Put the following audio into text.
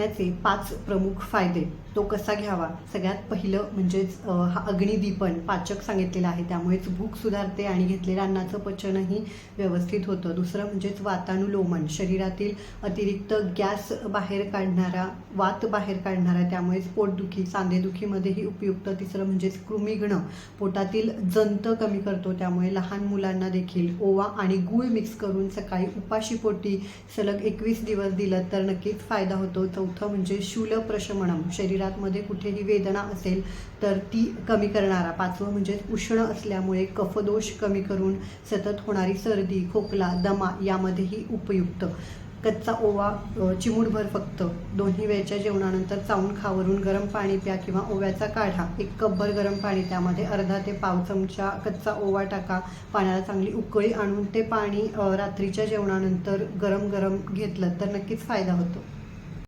करण्याचे पाच प्रमुख फायदे तो कसा घ्यावा? सगळ्यात पहिलं म्हणजेच हा अग्निदीपन पाचक सांगितलेलं आहे. त्यामुळेच भूक सुधारते आणि घेतलेल्या अन्नाचं पचनही व्यवस्थित होतं. दुसरं म्हणजेच वातानुलोमन. शरीरातील अतिरिक्त गॅस बाहेर काढणारा वात बाहेर काढणारा त्यामुळेच पोटदुखी सांधेदुखीमध्येही उपयुक्त. तिसरं म्हणजेच कृमिघ्न. पोटातील जंत कमी करतो. त्यामुळे लहान मुलांना देखील ओवा आणि गूळ मिक्स करून सकाळी उपाशीपोटी सलग एकवीस दिवस दिलं तर नक्कीच फायदा होतो. चौथं म्हणजे शूल प्रशमनम. शरीरात मध्ये कुठेही वेदना असेल तर ती कमी करणारा. पाचवं म्हणजे उष्ण असल्यामुळे कफदोष कमी करून सतत होणारी सर्दी खोकला दमा यामध्येही उपयुक्त. कच्चा ओवा चिमूटभर फक्त. दोन्ही वेळच्या जेवणानंतर चावून खावरून गरम पाणी प्या किंवा ओव्याचा काढा. एक कपभर गरम पाणी त्यामध्ये अर्धा ते पाव चमचा कच्चा ओवा टाका. पाण्याला चांगली उकळी आणून ते पाणी रात्रीच्या जेवणानंतर गरम गरम घेतलं तर नक्कीच फायदा होतो.